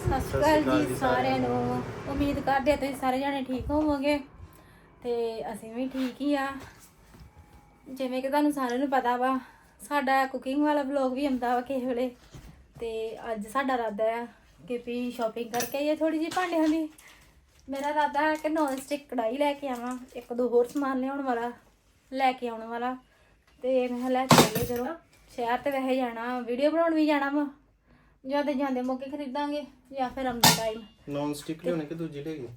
ਸਤਿ ਸ਼੍ਰੀ ਅਕਾਲ ਜੀ ਸਾਰਿਆਂ ਨੂੰ। ਉਮੀਦ ਕਰਦੇ ਹਾਂ ਤੁਸੀਂ ਸਾਰੇ ਜਾਣੇ ਠੀਕ ਹੋਵੋਗੇ। ਤੇ ਅਸੀਂ ਵੀ ਠੀਕ ਹੀ ਆ। ਜਿਵੇਂ ਕਿ ਤੁਹਾਨੂੰ ਸਾਰਿਆਂ ਨੂੰ ਪਤਾ ਵਾ ਸਾਡਾ ਕੁਕਿੰਗ ਵਾਲਾ ਵਲੌਗ ਵੀ ਆਉਂਦਾ ਵਾ ਕਿਸੇ ਵੇਲੇ। ਤੇ ਅੱਜ ਸਾਡਾ ਇਰਾਦਾ ਆ ਕਿ ਵੀ ਸ਼ਾਪਿੰਗ ਕਰਕੇ ਆਈਏ ਥੋੜੀ ਜਿਹੀ ਭਾਂਡਿਆਂ ਦੀ। ਮੇਰਾ ਇਰਾਦਾ ਹੈ ਕਿ ਨੌਨ ਸਟਿਕ ਕੜਾਈ ਲੈ ਕੇ ਆਵਾਂ ਇੱਕ ਦੋ ਹੋਰ ਸਮਾਨ ਲਿਆਉਣ ਵਾਲਾ ਲੈ ਕੇ ਆਉਣ ਵਾਲਾ। ਤੇ ਮੈਂ ਕਿਹਾ ਲੈ ਕੇ ਆਈਏ ਚਲੋ ਸ਼ਹਿਰ ਤੇ ਵੈਸੇ ਜਾਣਾ ਵੀਡੀਓ ਬਣਾਉਣ ਵੀ ਜਾਣਾ ਵਾ। ਜਾਂ ਤੇ ਜਾਂਦੇ ਮੌਕੇ ਖਰੀਦਾਂਗੇ ਜਾਂ ਫਿਰ ਆਉਂਦੇ ਟਾਈਮ ਨੌਨ ਸਟਿਕ ਲਿਆਉਣੇ ਕਿ ਦੂਜੀ ਲੈ ਗਈ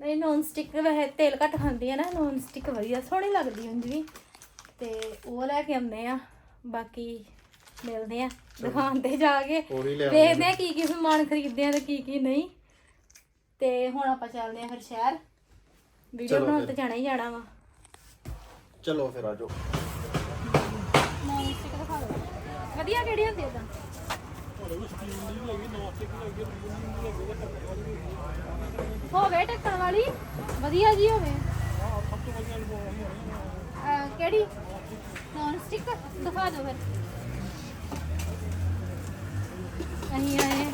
ਨਹੀਂ ਨੌਨ ਸਟਿਕ ਵੈਸੇ ਤੇਲ ਘੱਟ ਖਾਂਦੀ ਹੈ ਨਾ ਨੌਨ ਸਟਿਕ ਵਧੀਆ ਸੋਹਣੀ ਲੱਗਦੀ ਉਂਝ ਵੀ। ਤੇ ਉਹ ਲੈ ਕੇ ਆਉਂਦੇ ਆ ਬਾਕੀ ਮਿਲਦੇ ਆ ਦੁਕਾਨ ਤੇ ਜਾ ਕੇ। ਹੋਰ ਹੀ ਲੈ ਆਉਂਦੇ ਦੇਖਦੇ ਆ। ਕੀ ਕੀ ਸਮਾਨ ਖਰੀਦਦੇ ਆ ਤੇ ਕੀ ਕੀ ਨਹੀਂ। ਤੇ ਹੁਣ ਆਪਾਂ ਚੱਲਦੇ ਆ ਫਿਰ ਸ਼ਹਿਰ। ਵੀਡੀਓ ਚਲੋ ਬਣਾਉਣ। ਤੇ ਜਾਣਾ ਹੀ ਜਾਣਾ ਵਾ। ਚਲੋ ਫਿਰ। ਆਜੋ ਨੌਨ ਸਟਿਕ ਦਿਖਾ ਦਿਓ। ਵਧੀਆ ਕਿਹੜੀ ਹੁੰਦੀ ਇਦਾਂ ਹੋਵੇ ਢੱਕਣ ਵਾਲੀ। ਵਧੀਆ ਜੀ ਹੋਵੇ। ਅਹ, ਕਿਹੜੀ? ਨੌਨ ਸਟਿਕ ਦਿਖਾ ਦਿਓ ਫਿਰ। ਅਸੀਂ ਆਏ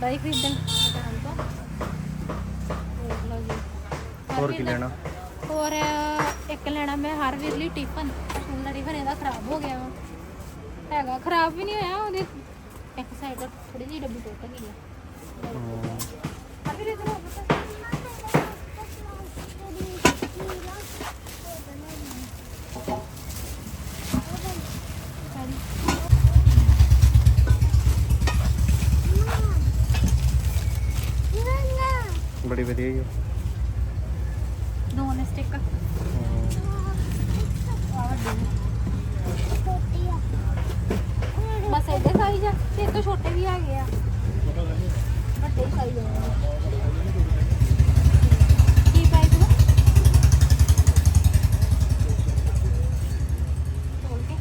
ਬਾਈ ਖਰੀਦਣ ਦੁਕਾਨ ਤੋਂ। ਦੇਖ ਲਓ ਜੀ। ਹੋਰ ਕੀ ਹਰਵੀਰ ਦਾ- ਲੈਣਾ? ਹੋਰ ਇੱਕ ਲੈਣਾ ਮੈਂ ਹਰ ਵੀਰ ਲਈ ਟਿਫਨ। ਦਾ ਟਿਫਨ ਇਹਦਾ ਖਰਾਬ ਹੋ ਗਿਆ ਵਾ। ਹੈਗਾ ਖਰਾਬ ਵੀ ਨਹੀਂ ਹੋਇਆ ਉਹਦੇ। ਇੱਕ ਸਾਈਡ ਤੋਂ ਥੋੜੀ ਜਿਹੀ ਡੱਬੀ ਟੁੱਟ ਗਈ ਆ ਹਰ ਵੀਰ ਇਧਰ ਬੜੀ ਵਧੀਆ ਹੀ ਆ ਨੌਨ ਸਟਿਕ ਬਸ ਇਹਦੇ ਖਾਈ ਜਾ ਤੇ ਇਹ ਤੋਂ ਛੋਟੇ ਵੀ ਹੈਗੇ ਆ। ਵੱਡੇ ਹੀ ਖਾਈ ਜਾਂਦੇ ਆ। ਕੀ ਪ੍ਰਾਈਸ ਹੈ ਤੋਲ ਕੇ।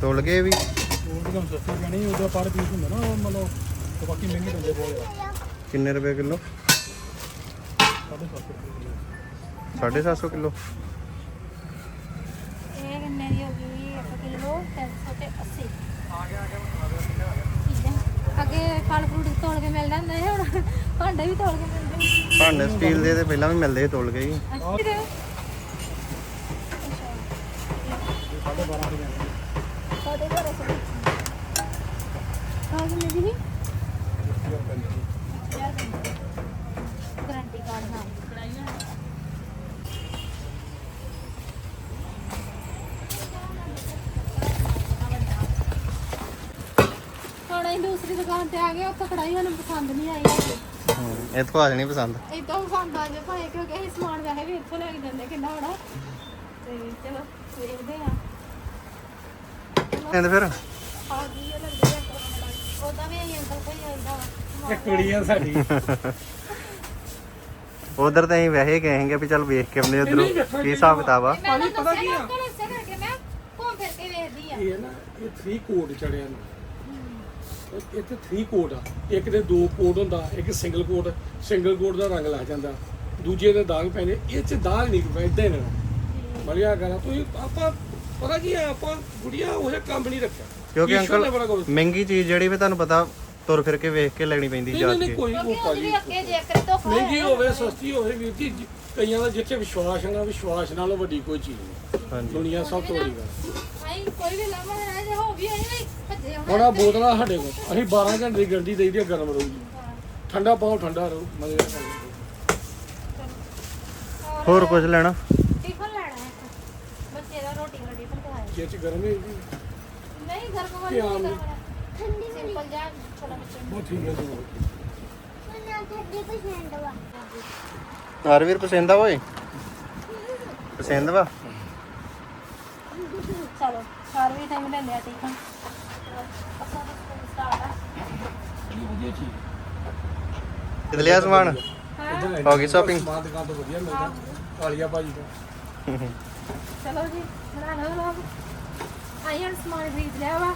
ਤੋਲ ਗਏ ਵੀ। ਉਹ ਤਾਂ ਸਸਤੀ ਪੈਣੀ ਉਹਦਾ ਪਰ ਪੀਸ ਹੁੰਦਾ ਨਾ ਉਹ ਮਤਲਬ ਤੇ ਬਾਕੀ ਮਹਿੰਗੇ ਪੈਂਦੇ ਬਹੁਤ ਆ ਕਿੰਨੇ ਰੁਪਏ ਕਿਲੋ? ਸਾਢੇ ਸੱਤ 750 ਰੁਪਏ ਕਿਲੋ। ਇਹ ਕਿੰਨੇ ਦੀ ਹੋ ਗਈ? 1 ਕਿਲੋ 300 ਤੇ 80 ਠੀਕ ਹੈ ਅੱਗੇ ਫਲ ਫਰੂਟ ਤੋਲ ਕੇ ਮਿਲਦਾ ਹੁੰਦਾ ਸੀ ਹੁਣ ਭਾਂਡੇ ਵੀ ਤੋਲ ਕੇ ਮਿਲਦੇ ਭਾਂਡੇ ਸਟੀਲ ਦੇ ਤੇ ਪਹਿਲਾਂ ਵੀ ਮਿਲਦੇ ਸੀ ਤੋਲ ਕੇ ਹੀ ਜੀ ਸਾਢੇ 12 ਦੀ ਜਾਂਦੀ ਸਾਡੇ ਘਰੇ ਸਭ ਹਾਂ ਕਿੰਨੇ ਦੀ ਗਾਰੰਟੀ ਕਾਰਡ ਹਾਂ ਕੜਾਈਆਂ ਹੁਣ ਅਸੀਂ ਦੂਸਰੀ ਦੁਕਾਨ ਤੇ ਆ ਗਏ ਉੱਥੇ ਕੜਾਈ ਸਾਨੂੰ ਪਸੰਦ ਨਹੀਂ ਆਈ। ਇਹ ਤੋਂ ਆਜ ਨਹੀਂ ਪਸੰਦ। ਇਦਾਂ ਪਸੰਦ ਆ ਜਾ ਭਾਵੇਂ ਕਿਉਂਕਿ ਅਸੀਂ ਸਮਾਨ ਵੈਸੇ ਵੀ ਇੱਥੋਂ ਲੈ ਕੇ ਜਾਂਦੇ ਕਿੰਨਾ ਹੋਣਾ ਤੇ ਚਲੋ ਵੇਖਦੇ ਆ। ਕਹਿੰਦੇ ਫਿਰ? ਆ ਗਈ ਇਹ ਲੱਗਦੀ ਆ ਉਹਦਾ ਵੀ ਅਸੀਂ ਅੰਕਲ ਕੋਈ ਆਈਦਾ ਵਾ ਇੱਕ ਕੁੜੀ ਆ ਸਾਡੀ। ਉਧਰ ਤਾਂ ਅਸੀਂ ਵੈਸੇ ਗਏ ਵੀ ਚੱਲ ਵੇਖ ਕੇ ਆਉਂਦੇ ਉਧਰੋਂ ਕੀ ਹਿਸਾਬ ਕਿਤਾਬ ਆ। ਮੈਂ ਪਤਾ ਕੀ ਆ? ਇਸੇ ਕਰਕੇ ਮੈਂ ਘੁੰਮ ਫਿਰ ਕੇ ਵੇਖਦੀ ਆ। ਇਹ ਨਾ ਇਹ 3 ਕੋਡ ਚੜਿਆ ਨੂੰ। ਇਹ- ਇਹ ਤੇ 3 ਕੋਡ ਆ। ਇੱਕ ਦੇ ਦੋ ਕੋਡ ਹੁੰਦਾ ਇੱਕ ਸਿੰਗਲ ਕੋਡ ਸਿੰਗਲ ਕੋਡ ਦਾ ਰੰਗ ਲੱਗ ਜਾਂਦਾ। ਦੂਜੇ ਦੇ ਦਾਗ ਪੈਂਦੇ ਇਹ ਚ ਦਾਗ ਨਹੀਂ ਪੈਂਦੇ ਨੇ ਬੜੀਆ ਕਰਾਂ ਤੁਸੀਂ ਆਪਾਂ ਪਤਾ ਕੀ ਆ ਆਪਾਂ ਗੁੜੀਆ ਉਹ ਜਿਹਾ ਕੰਮ ਨਹੀਂ ਰੱਖਿਆ। ਕਿਉਂਕਿ ਅੰਕਲ ਮਹਿੰਗੀ ਚੀਜ਼ ਜਿਹੜੀ ਵੀ ਤੁਹਾਨੂੰ ਪਤਾ ਤੁਰ ਫਿਰ ਕੇ ਵੇਖ ਕੇ ਲੈਣੀ ਪੈਂਦੀ ਜਾ ਨਹੀਂ ਨਹੀਂ, ਕੇ। ਕੋਈ ਉਹ ਕਿਉਂਕਿ ਭਾਜੀ ਮਹਿੰਗੀ ਹੋਵੇ ਸਸਤੀ ਹੋਵੇ ਵੀਰ ਜੀ ਕਈਆਂ ਦਾ ਜਿੱਥੇ ਵਿਸ਼ਵਾਸ ਹੈ ਨਾ ਵਿਸ਼ਵਾਸ ਨਾਲੋਂ ਵੱਡੀ ਕੋਈ ਚੀਜ਼ ਨਹੀਂ। ਹਾਂਜੀ। ਦੁਨੀਆ ਸਭ ਤੋਂ ਵੱਡੀ ਗੱਲ ਕੋਈ ਵੀ ਲਾਮਾ ਹੈ ਜੇ ਹੋ ਵੀ ਹੋਣਾ ਆ ਬੋਤਲਾਂ ਸਾਡੇ ਕੋਲ। ਅਸੀਂ 12 ਘੰਟੇ ਦੀ ਗਰੰਟੀ ਦੇਈਦੀ ਆ ਗਰਮ ਰਹੂਗੀ ਠੰਡਾ ਪਾਓ ਠੰਡਾ ਰਹੂ ਮਜ਼ੇ ਨਾਲ ਹੋਰ ਕੁਝ ਲੈਣਾ? ਟਿਫਨ ਲੈਣਾ ਹੈ ਇੱਕ। ਬੱਚੇ ਦਾ ਰੋਟੀ ਦਾ ਟਿਫਨ ਖਵਾਇਆ ਜੇ ਚ ਗਰਮ ਹੈ ਜੀ ਨਹੀਂ ਗਰਮ ਵਾਲੀ ਨਹੀਂ। ਗਰਮ ਠੰਡੀ ਸਿੰਪਲ ਜਾ ਛੋਲਾ ਬੱਚੇ। ਬਹੁਤ ਠੀਕ ਹੈ ਜੀ ਹਰਵੀਰ ਪਸੰਦ ਆ ਓਏ? ਪਸੰਦ ਵਾ? ਚਲੋ ਸਾਰ ਵੀ ਟਾਈਮ ਲੈ ਲਿਆ ਟਿਫਨ ਅਸਾਂ ਸਟਾਰਟ ਆ ਵਧੀਆ ਚੀਜ਼ ਖਰੀਦ ਲਿਆ ਸਮਾਨ? ਹਾਂ। ਗਈ shopping? ਸਮਾਨ ਦੁਕਾਨ ਤੋਂ ਵਧੀਆ ਮਿਲਦਾ। ਕਾਲੀਆ ਭਾਜੀ ਤੋਂ। ਚਲੋ ਜੀ ਬਣਾ ਲਓ ਲੋਗ ਆਈ ਹੁਣ ਸਮਾਨ ਖਰੀਦ ਲਿਆ ਵਾ।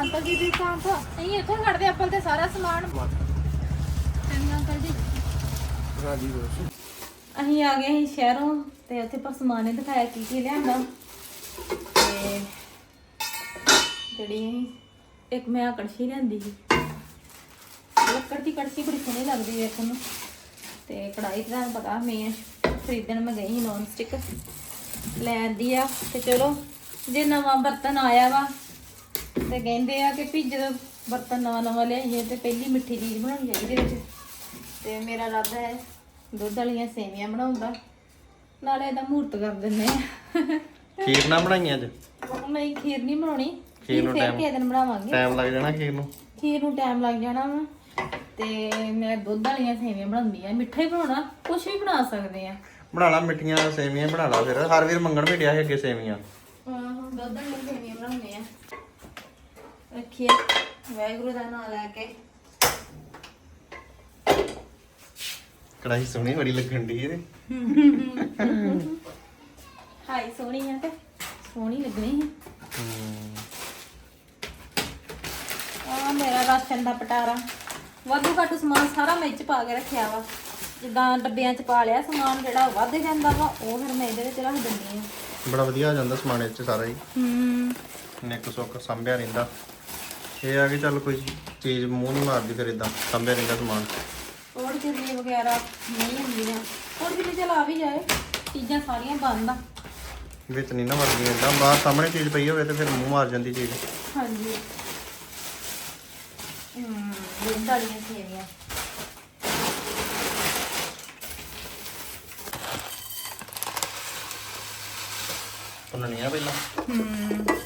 ਅੰਕਲ ਜੀ ਦੀ ਦੁਕਾਨ ਤੋਂ। ਅਸੀਂ ਇੱਥੋਂ ਖੜਦੇ ਅੱਪਲ ਤੇ ਸਾਰਾ ਸਮਾਨ। ਹਾਂਜੀ ਅੰਕਲ ਜੀ। ਰਾਜੀ ਰੋਸ਼ ਅਸੀਂ ਆ ਗਏ ਸੀ ਸ਼ਹਿਰੋਂ ਤੇ ਉੱਥੇ ਪਰ ਸਮਾਨ ਨੇ ਦਿਖਾਇਆ ਕੀ ਕੀ ਲਿਆਂਦਾ। ਤੇ ਜਿਹੜੀ ਅਸੀਂ- ਇੱਕ ਮੈਂ ਕੜਛੀ ਲਿਆਂਦੀ ਸੀ। ਲੱਕੜ ਦੀ ਕੜਛੀ ਬੜੀ ਸੋਹਣੀ ਲੱਗਦੀ ਵੇਖਣ ਨੂੰ। ਤੇ ਕੜਾਈ ਤਾਂ ਤੁਹਾਨੂੰ ਪਤਾ ਮੈਂ ਖਰੀਦਣ ਮੈਂ ਗਈ ਨੌਨ ਸਟਿਕ ਲੈਂਦੀ ਆ। ਤੇ ਚਲੋ ਜੇ ਨਵਾਂ ਬਰਤਨ ਆਇਆ ਵਾ ਤੇ ਕਹਿੰਦੇ ਆ ਕਿ ਵੀ ਜਦੋਂ ਬਰਤਨ ਨਵਾਂ ਨਵਾਂ ਲਿਆਈਏ ਤੇ ਪਹਿਲੀ ਮਿੱਠੀ ਚੀਜ਼ ਬਣਾਉਣੀ ਚਾਹੀਦੀ ਵਿੱਚ। ਤੇ ਮੇਰਾ ਇਰਾਦਾ ਹੈ ਦੁੱਧ ਵਾਲੀਆਂ ਸੇਵੀਆਂ ਬਣਾਉਂਦਾ ਨਾਲੇ ਇਹਦਾ ਮੂਰਤ ਕਰ ਦਿੰਦੇ ਆ। ਖੀਰ ਨਾ ਬਣਾਈ ਅੱਜ? ਮੈਂ ਖੀਰ ਨਹੀਂ ਬਣਾਉਣੀ। ਖੀਰ ਨੂੰ ਦਿਨ ਬਣਾਵਾਂਗੇ। ਟਾਈਮ ਲੱਗ ਜਾਣਾ ਖੀਰ ਨੂੰ? ਖੀਰ ਨੂੰ ਟਾਈਮ ਲੱਗ ਜਾਣਾ ਵਾ। ਤੇ ਮੈਂ ਦੁੱਧ ਵਾਲੀਆਂ ਸੇਵੀਆਂ ਬਣਾਉਂਦੀ ਆ ਮਿੱਠਾ ਹੀ ਬਣਾਉਣਾ ਕੁਝ ਵੀ ਬਣਾ ਸਕਦੇ ਆ। ਬਣਾ ਲਾ ਮਿੱਠੀਆਂ ਸੇਵੀਆਂ ਬਣਾ ਲਾ ਫਿਰ। ਹਰ ਵੀਰ ਮੰਗਣ ਵੀ ਡਿਆ ਸੀ ਅੱਗੇ ਸੇਵੀਆਂ। ਆਹੋ ਦੁੱਧ ਵਾਲੀਆਂ ਸੇਵੀਆਂ ਬਣਾਉਂਦੇ ਆ। ਰੱਖੀਏ ਵਾਹਿਗੁਰੂ ਦਾ ਨਾਮ ਲੈ ਕੇ। ਕੜਾਈ ਸੋਹਣੀ ਬੜੀ ਲੱਗਣ ਦੀ ਇਹਦੇ। ਹਾਈ ਸੋਹਣੀ ਆ ਤੇ। ਸੋਹਣੀ ਲੱਗਣੀ ਆ। ਮੇਰਾ ਰਾਸ਼ਨ ਦਾ ਪਟਾਰਾ। ਵਾਧੂ ਘੱਟ ਸਮਾਨ ਸਾਰਾ ਮੈਂ ਇਹ ਚ ਪਾ ਕੇ ਰੱਖਿਆ ਵਾ। ਜਿੱਦਾਂ ਡੱਬਿਆਂ ਚ ਪਾ ਲਿਆ ਸਮਾਨ ਜਿਹੜਾ ਵੱਧ ਜਾਂਦਾ ਵਾ ਉਹ ਫਿਰ ਮੈਂ ਇਹਦੇ ਵਿੱਚ ਰੱਖ ਦਿੰਦੀ ਆ। ਬੜਾ ਵਧੀਆ ਆ ਜਾਂਦਾ ਸਮਾਨ ਇਹ ਚ ਸਾਰਾ ਹੀ। ਹੂੰ। ਨਿੱਕ ਸੁੱਕ ਸੰਭਿਆ ਰਹਿੰਦਾ। ਇਹ ਆ ਕਿ ਚੱਲ ਕੋਈ ਚੀਜ਼ ਮੂੰਹ ਨਹੀਂ ਮਾਰਦੀ ਫਿਰ ਇਦਾਂ ਸੰਭਿਆ ਰਹਿੰਦਾ ਸਮਾਨ। ਹੋਰ ਚਿਰਨੀ ਵਗੈਰਾ ਨਹੀਂ ਹੁੰਦੀਆਂ ਹੋਰ ਕਿਤੇ ਚਲ ਵੀ ਜਾਏ ਚੀਜ਼ਾਂ ਸਾਰੀਆਂ ਬੰਦ ਆ। ਵਿੱਚ ਨਹੀਂ ਨਾ ਵਰਦੀਆਂ ਇਦਾਂ ਬਾਹਰ ਸਾਹਮਣੇ ਚੀਜ਼ ਪਈ ਹੋਵੇ ਤੇ ਫਿਰ ਮੂੰਹ ਮਾਰ ਜਾਂਦੀ ਚੀਜ਼। ਹਾਂਜੀ। ਵਾਲੀਆਂ ਸੇਵੀਆਂ ਭੁੰਨਣੀਆਂ ਪਹਿਲਾਂ। ਹੂੰ।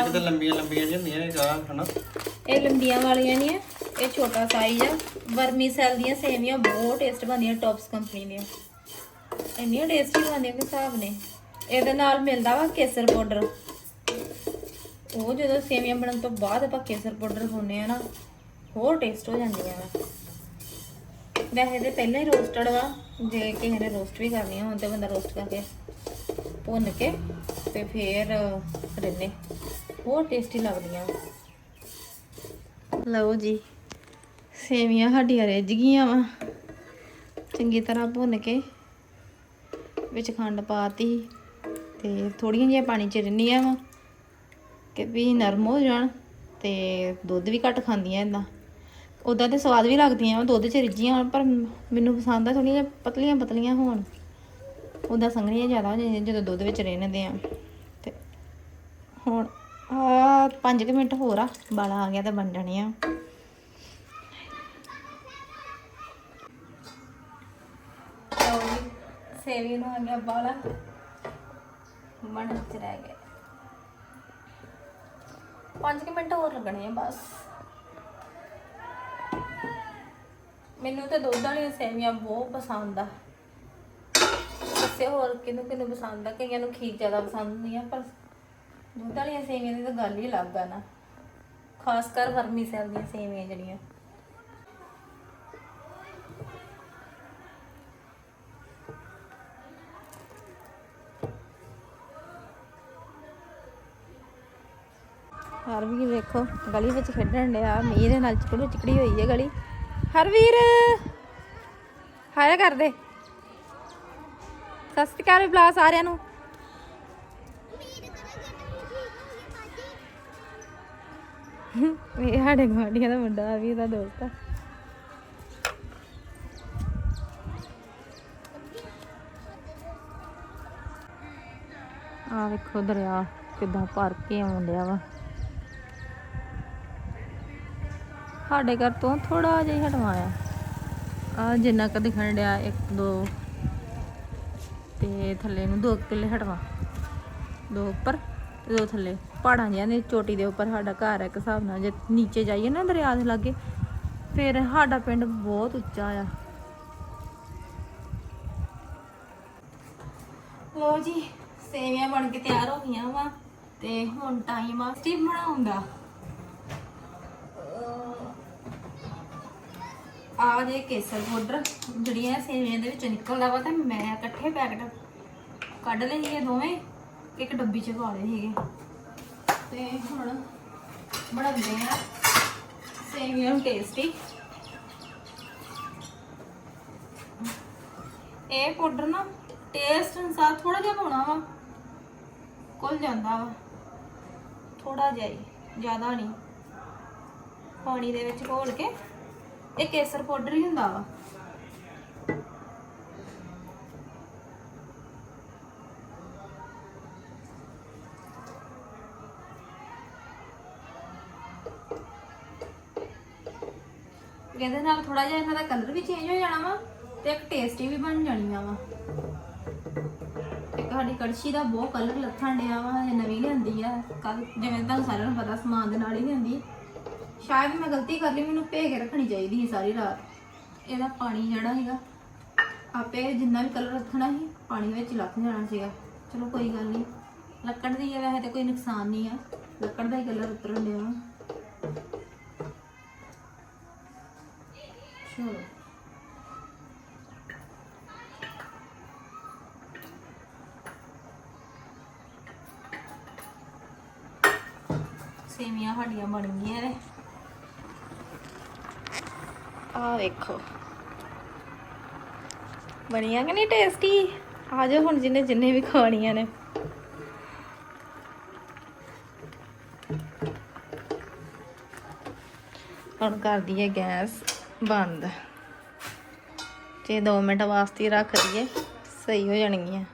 ਇੱਕ ਤਾਂ ਲੰਬੀਆਂ ਲੰਬੀਆਂ ਜਿਹੀਆਂ ਹੁੰਦੀਆਂ ਇਹ ਗਾਹ ਹਨਾ? ਇਹ ਲੰਬੀਆਂ ਵਾਲੀਆਂ ਨਹੀਂ ਆ ਇਹ ਛੋਟਾ ਸਾਈਜ਼ ਆ। ਵਰਮੀ ਸੈਲ ਦੀਆਂ ਸੇਵੀਆਂ ਬਹੁਤ ਟੇਸਟ ਬਣਦੀਆਂ ਟੌਪਸ ਕੰਪਨੀ ਦੀਆਂ। ਇੰਨੀਆਂ ਟੇਸਟੀ ਬਣਦੀਆਂ ਕਿ ਹਿਸਾਬ ਨੇ ਇਹਦੇ ਨਾਲ ਮਿਲਦਾ ਵਾ ਕੇਸਰ ਪਾਊਡਰ ਉਹ ਜਦੋਂ ਸੇਵੀਆਂ ਬਣਨ ਤੋਂ ਬਾਅਦ ਆਪਾਂ ਕੇਸਰ ਪਾਊਡਰ ਪਾਉਂਦੇ ਆ ਨਾ, ਹੋਰ ਟੇਸਟ ਹੋ ਜਾਂਦੀਆਂ ਵਾ ਵੈਸੇ ਤੇ ਪਹਿਲਾਂ ਹੀ ਰੋਸਟਡ ਵਾ, ਜੇ ਕਿਸੇ ਨੇ ਰੋਸਟ ਵੀ ਕਰਨੀਆਂ ਹੋਣ ਤੇ ਬੰਦਾ ਰੋਸਟ ਕਰਕੇ ਭੁੰਨ ਕੇ ਤੇ ਫੇਰ ਰਿੰਨੇ, ਹੋਰ ਟੇਸਟੀ ਲੱਗਦੀਆਂ। ਵਾ ਲਓ ਜੀ, ਸੇਵੀਆਂ ਸਾਡੀਆਂ ਰਿੱਝ ਗਈਆਂ ਵਾ। ਚੰਗੀ ਤਰ੍ਹਾਂ ਭੁੰਨ ਕੇ ਵਿੱਚ ਖੰਡ ਪਾਤੀ ਤੇ ਥੋੜੀਆਂ ਜਿਹੀਆਂ ਪਾਣੀ ਚ ਰਿੰਨੀਆਂ ਵਾ। ਕਿ ਵੀ ਨਰਮ ਹੋ ਜਾਣ ਤੇ ਦੁੱਧ ਵੀ ਘੱਟ ਖਾਂਦੀਆਂ ਇਦਾਂ ਉਦਾਂ ਤੇ ਸਵਾਦ ਵੀ ਲੱਗਦੀਆਂ ਵਾ, ਦੁੱਧ ਚ ਰਿੱਝੀਆਂ ਹੋਣ ਪਰ ਮੈਨੂੰ ਪਸੰਦ ਆ ਥੋੜੀਆਂ ਪਤਲੀਆਂ ਪਤਲੀਆਂ ਹੋਣ। ਉਦਾਂ ਸੰਘਣੀਆਂ ਜ਼ਿਆਦਾ ਹੋ ਜਾਂਦੀਆਂ ਜਦੋਂ ਦੁੱਧ ਵਿੱਚ ਰਹਿੰਦੇ ਆ। ਤੇ ਹੁਣ ਆ 5 ਮਿੰਟ ਹੋਰ ਆ ਬਾਲਾ ਆ ਗਿਆ ਤਾਂ ਬਣ ਜਾਣੀਆਂ। ਸੇਵੀ ਨੂੰ ਆ ਗਿਆ ਬਾਲਾ ਬਣ ਚ ਰਹਿ ਗਏ। 5 ਮਿੰਟ ਹੋਰ ਲੱਗਣੇ ਆ, ਬਸ। ਮੈਨੂੰ ਤੇ ਦੁੱਧ ਵਾਲੀਆਂ ਸੇਵੀਆਂ ਬਹੁਤ ਪਸੰਦ ਆ। ਦੱਸਿਓ ਹੋਰ ਕਿਹਨੂੰ ਕਿਹਨੂੰ ਪਸੰਦ ਆ? ਕਈਆਂ ਨੂੰ ਖੀਰ ਜ਼ਿਆਦਾ ਪਸੰਦ ਹੁੰਦੀ ਆ, ਪਰ ਦੁੱਧ ਵਾਲੀਆਂ ਸੇਵੀਆਂ ਦੀ ਤਾਂ ਗੱਲ ਹੀ ਅਲੱਗ ਆ ਨਾ। ਖਾਸ ਕਰ ਗਰਮੀ ਸੈਲ ਦੀਆਂ ਸੇਵੀਆਂ ਜਿਹੜੀਆਂ। ਹਰਵੀਰ ਵੇਖੋ, ਗਲੀ ਵਿੱਚ ਖੇਡਣ ਡਿਆ, ਮੀਂਹ ਦੇ ਨਾਲ ਚਿਕੜੂ ਚਿਕੜੀ ਹੋਈ ਹੈ ਗਲੀ। ਹਰਵੀਰ! ਹਾਏ ਕਰਦੇ। ਸਤਿ ਸ਼੍ਰੀ ਅਕਾਲ ਬੁਲਾ ਸਾਰਿਆਂ ਨੂੰ। ਇਹ ਸਾਡੇ ਗੁਆਂਢੀਆਂ ਦਾ ਮੁੰਡਾ ਵੀ ਇਹਦਾ ਦੋਸਤ ਆ। ਆ ਵੇਖੋ ਦਰਿਆ ਕਿਦਾਂ ਭਰ ਕੇ ਆਉਣ ਡਿਆ ਵਾ। ਸਾਡੇ ਘਰ ਤੋਂ ਥੋੜਾ ਜਿਹਾ ਹੀ ਹਟਵਾ ਆ ਜਿੰਨਾ ਕ ਦਿਖਣ ਡਿਆ, ਇੱਕ, ਦੋ, ਤੇ ਥੱਲੇ ਨੂੰ ਦੋ ਕਿੱਲੇ ਹਟਵਾ। ਦੋ ਉੱਪਰ ਤੇ ਦੋ ਥੱਲੇ। ਪਹਾੜਾਂ ਜਿਹਾਂ ਦੀ ਚੋਟੀ ਦੇ ਉੱਪਰ ਸਾਡਾ ਘਰ ਹੈ ਇੱਕ ਹਿਸਾਬ ਨਾਲ। ਜੇ ਨੀਚੇ ਜਾਈਏ ਨਾ ਦਰਿਆ ਦੇ ਲਾਗੇ, ਫਿਰ ਸਾਡਾ ਪਿੰਡ ਬਹੁਤ ਉੱਚਾ ਆ। ਲੋ ਜੀ, ਸੇਵੀਆਂ ਬਣ ਕੇ ਤਿਆਰ ਹੋ ਗਈਆਂ ਵਾ ਤੇ ਹੁਣ ਟਾਈਮ ਆ ਸਟੀਮ ਬਣਾਉਣ ਦਾ। ਆ ਜੇ ਕੇਸਰ ਪਾਊਡਰ ਜਿਹੜੀਆਂ ਸੇਵੀਆਂ ਦੇ ਵਿੱਚ ਨਿਕਲਦਾ ਵਾ ਤੇ ਮੈਂ ਇਕੱਠੇ ਪੈਕਟ ਕੱਢ ਲਏ ਸੀਗੇ ਦੋਵੇਂ, ਇੱਕ ਡੱਬੀ ਚ ਪਾ ਲਏ ਸੀਗੇ। ਤੇ ਹੁਣ ਬਣਾਉਂਦੇ ਆ ਸੇਵੀਆਂ ਟੇਸਟੀ ਇਹ ਪਾਊਡਰ ਨਾ ਟੇਸਟ ਅਨੁਸਾਰ ਥੋੜਾ ਜਿਹਾ ਪਾਉਣਾ ਵਾ ਕੁੱਲ ਜਾਂਦਾ ਵਾ। ਥੋੜਾ ਜਿਹਾ ਹੀ, ਜ਼ਿਆਦਾ ਨਹੀਂ। ਪਾਣੀ ਦੇ ਵਿੱਚ ਘੋਲ ਕੇ ਇਹ ਕੇਸਰ ਪਾਊਡਰ ਹੀ ਹੁੰਦਾ ਵਾ। ਇਹਦੇ ਨਾਲ ਥੋੜਾ ਜਿਹਾ ਇਹਨਾਂ ਦਾ ਕਲਰ ਵੀ ਚੇਂਜ ਹੋ ਜਾਣਾ ਵਾ ਤੇ ਇੱਕ ਟੇਸਟੀ ਵੀ ਬਣ ਜਾਣੀਆਂ ਵਾ। ਇੱਕ ਸਾਡੀ ਕੜਛੀ ਦਾ ਬਹੁਤ ਕਲਰ ਲੱਥਣ ਡਿਆ ਵਾ, ਇਹ ਨਵੀਂ ਲਿਆਂਦੀ ਆ। ਕੱਲ ਜਿਵੇਂ ਤੁਹਾਨੂੰ ਸਾਰਿਆਂ ਨੂੰ ਪਤਾ, ਸਮਾਨ ਦੇ ਨਾਲ ਹੀ ਲਿਆਂਦੀ। ਸ਼ਾਇਦ ਮੈਂ ਗਲਤੀ ਕਰ ਲਈ ਮੈਨੂੰ ਭੇ ਕੇ ਰੱਖਣੀ ਚਾਹੀਦੀ ਸੀ ਸਾਰੀ ਰਾਤ। ਇਹਦਾ ਪਾਣੀ ਜਿਹੜਾ ਹੈਗਾ ਆਪੇ ਜਿੰਨਾ ਵੀ ਕਲਰ ਰੱਖਣਾ ਸੀ ਪਾਣੀ ਵਿੱਚ ਲੱਥ ਜਾਣਾ ਸੀਗਾ। ਚਲੋ ਕੋਈ ਗੱਲ ਨਹੀਂ ਲੱਕੜ ਦੀ ਹੈ ਵੈਸੇ ਤੇ ਕੋਈ ਨੁਕਸਾਨ ਨਹੀਂ ਆ। ਲੱਕੜ ਦਾ ਹੀ ਕਲਰ ਉਤਰਨ ਡਿਆ। ਵੇਖੋ ਬਣੀਆਂ ਕਿ ਨਹੀਂ ਟੇਸਟੀ ਆ ਜਾਓ ਹੁਣ ਜਿੰਨੇ ਜਿੰਨੇ ਵੀ ਖਾਣੀਆਂ ਨੇ। ਹੁਣ ਕਰਦੀ ਹੈ ਗੈਸ ਬੰਦ। ਜੇ 2 ਮਿੰਟ ਵਾਸਤੇ ਰੱਖ ਦਈਏ, ਸਹੀ ਹੋ ਜਾਣਗੀਆਂ।